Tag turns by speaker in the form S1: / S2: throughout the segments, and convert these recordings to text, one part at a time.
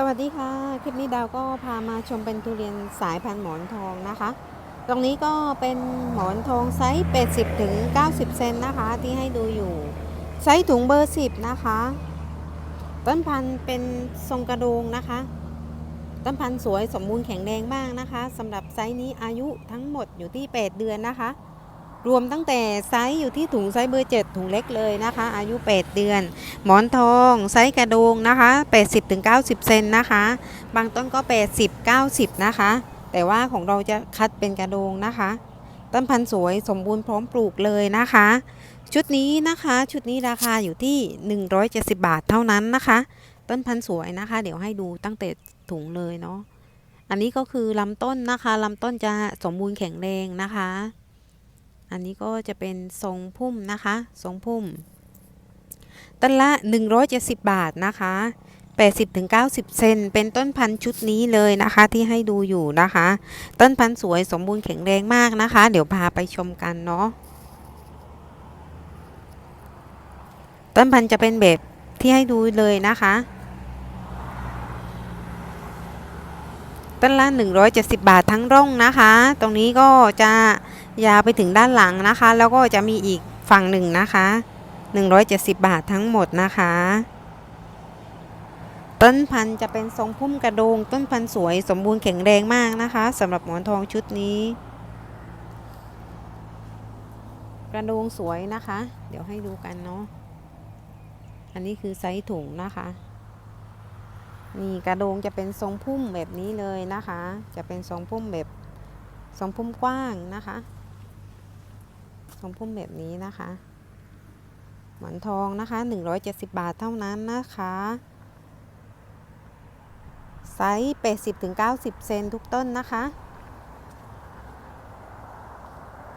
S1: สวัสดีค่ะ คลิปนี้ดาวก็พามาชมเป็นทุเรียนสายพันธุ์หมอนทองนะคะ ตรงนี้ก็เป็นหมอนทองไซส์ 80 ถึง 90 เซนนะคะ ที่ให้ดูอยู่ ไซส์ถุงเบอร์ 10 นะคะ ต้นพันธุ์เป็นทรงกระโดงนะคะ ต้นพันธุ์สวยสมบูรณ์แข็งแรงมากนะคะสำหรับไซส์นี้อายุทั้งหมดอยู่ที่ 8 เดือนนะคะ รวมตั้งแต่ไซส์อยู่ที่ถุงไซส์เบอร์ 7 ถุงเล็กเลยนะคะ อายุ 8 เดือน หมอนทองไซส์กระโดงนะคะ 80-90 เซนนะคะ บางต้นก็ 80 90 นะคะ แต่ว่าของเราจะคัดเป็นกระโดงนะคะ ต้นพันธุ์สวยสมบูรณ์พร้อมปลูกเลยนะคะ ชุดนี้นะคะชุดนี้ราคาอยู่ที่ 170 บาทเท่านั้นนะคะ ต้นพันธุ์สวยนะคะ เดี๋ยวให้ดูตั้งแต่ถุงเลยเนาะอันนี้ก็คือลำต้นนะคะลำต้นจะสมบูรณ์แข็งแรงนะคะ อันนี้ก็จะเป็นทรงพุ่มนะคะทรงพุ่มต้นละ 170 บาทนะคะ80-90 เซน เป็นต้นพันธุ์ชุดนี้เลยนะคะที่ให้ดูอยู่นะคะ ต้นพันธุ์สวยสมบูรณ์แข็งแรงมากนะคะ เดี๋ยวพาไปชมกันเนาะ ต้นพันธุ์จะเป็นแบบที่ให้ดูเลยนะคะ ต้นละ 170 บาททั้งร่องนะคะ ตรงนี้ก็จะยาวไปถึงด้านหลังนะคะ แล้วก็จะมีอีกฝั่งหนึ่งนะคะ 170 บาททั้งหมดนะคะ ต้นพันธุ์จะเป็นทรงพุ่มกระโดง ต้นพันธุ์สวยสมบูรณ์แข็งแรงมากนะคะสำหรับหมอนทองชุดนี้ กระโดงสวยนะคะ เดี๋ยวให้ดูกันเนาะอันนี้คือไซส์ถุงนะคะ นี่กระโดงจะเป็นทรงพุ่มแบบนี้เลยนะคะ จะเป็นทรงพุ่มแบบทรงพุ่มกว้างนะคะ ทรงพุ่มแบบนี้นะคะ หมอนทองนะคะ 170 บาทเท่านั้นนะคะไซส์80-90 เซนทุกต้นนะคะ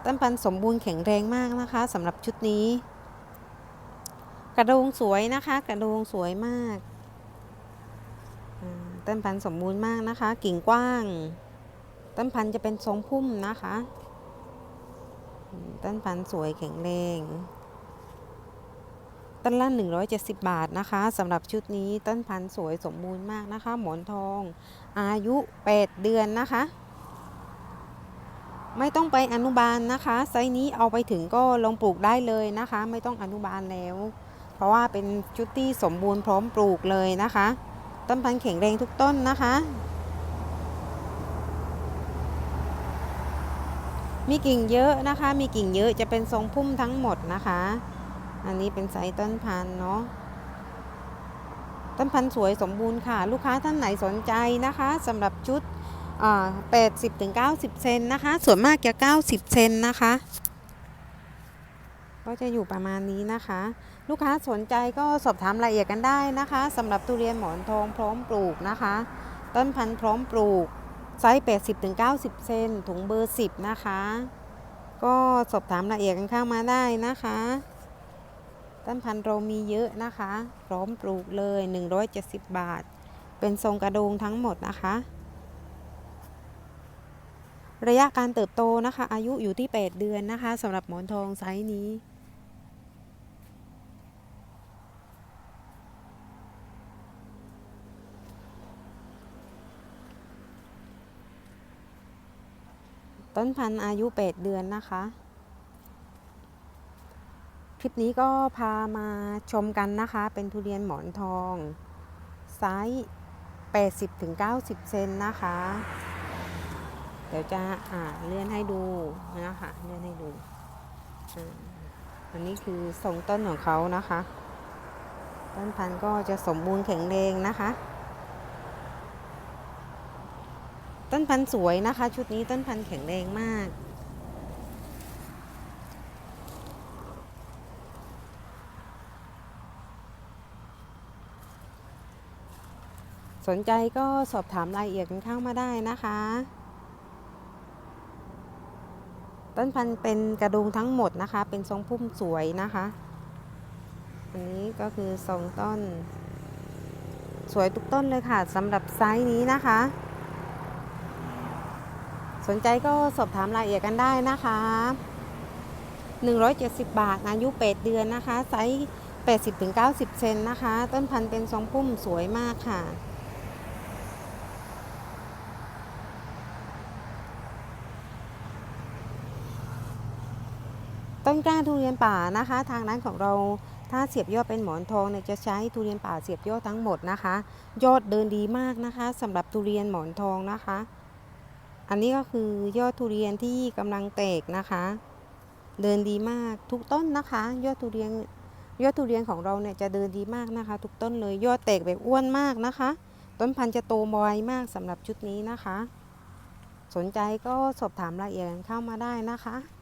S1: ต้นพันธุ์สมบูรณ์แข็งแรงมากนะคะสำหรับชุดนี้ กระโดงสวยนะคะ กระโดงสวยมาก ต้นพันธุ์สมบูรณ์มากนะคะ กิ่งกว้าง ต้นพันธุ์จะเป็นทรงพุ่มนะคะ ต้นพันธุ์สวยแข็งแรงต้นละ170 บาทนะคะสำหรับชุดนี้ต้นพันธุ์สวยสมบูรณ์มากนะคะ หมอนทอง อายุ 8 เดือนนะคะ ไม่ต้องไปอนุบาลนะคะ ไซส์นี้เอาไปถึงก็ลงปลูกได้เลยนะคะ ไม่ต้องอนุบาลแล้ว เพราะว่าเป็นชุดที่สมบูรณ์พร้อมปลูกเลยนะคะ ต้นพันธุ์แข็งแรงทุกต้นนะคะ มีกิ่งเยอะนะคะ มีกิ่งเยอะจะเป็นทรงพุ่มทั้งหมดนะคะ อันนี้เป็นไซส์ต้นพันธุ์เนาะต้นพันธุ์สวยสมบูรณ์ค่ะ ลูกค้าท่านไหนสนใจนะคะสำหรับชุดอ่า80ถึง90 เซนนะคะ ส่วนมากจะ 90 เซนนะคะ ก็จะอยู่ประมาณนี้นะคะ ลูกค้าสนใจก็สอบถามรายละเอียดกันได้นะคะสำหรับทุเรียนหมอนทองพร้อมปลูกนะคะ ต้นพันธุ์พร้อมปลูกไซส์ 80ถึง90 เซนถุงเบอร์ 10 นะคะ ก็สอบถามรายละเอียดกันเข้ามาได้นะคะ ต้นพันธุ์เรามีเยอะนะคะ พร้อมปลูกเลย 170 บาท เป็นทรงกระโดงทั้งหมดนะคะ ระยะการเติบโตนะคะ อายุอยู่ที่ 8 เดือนนะคะสำหรับหมอนทองไซส์นี้ ต้นพันธุ์อายุ 8 เดือนนะคะ คลิปนี้ก็พามาชมกันนะคะ เป็นทุเรียนหมอนทอง ไซส์ 80-90 เซนนะคะ เดี๋ยวจะอ่าเลื่อนให้ดูนะคะเลื่อนให้ดูอันนี้คือทรงต้นของเขานะคะ ต้นพันธุ์ก็จะสมบูรณ์แข็งแรงนะคะ ต้นพันธุ์สวยนะคะ ชุดนี้ต้นพันธุ์แข็งแรงมากสนใจก็สอบถามรายละเอียดกันเข้ามาได้นะคะ ต้นพันธุ์เป็นกระดุงทั้งหมดนะคะ เป็นทรงพุ่มสวยนะคะ อันนี้ก็คือทรงต้น สวยทุกต้นเลยค่ะสำหรับไซส์นี้นะคะ สนใจก็สอบถามรายละเอียดกันได้นะคะ 170 บาทอายุ8เดือนนะคะ ไซส์80-90 เซนนะคะ ต้นพันธุ์เป็นทรงพุ่มสวยมากค่ะ ต้นกล้าทุเรียนป่านะคะ ทางร้านของเราถ้าเสียบยอดเป็นหมอนทองเนี่ยจะใช้ทุเรียนป่าเสียบยอดทั้งหมดนะคะ ยอดเดินดีมากนะคะสำหรับทุเรียนหมอนทองนะคะ อันนี้ก็คือยอดทุเรียนที่กำลังแตกนะคะ เดินดีมากทุกต้นนะคะ ยอดทุเรียนยอดทุเรียนของเราเนี่ยจะเดินดีมากนะคะ ทุกต้นเลยยอดแตกแบบอ้วนมากนะคะ ต้นพันธุ์จะโตไวมากสำหรับชุดนี้นะคะ สนใจก็สอบถามรายละเอียดเข้ามาได้นะคะ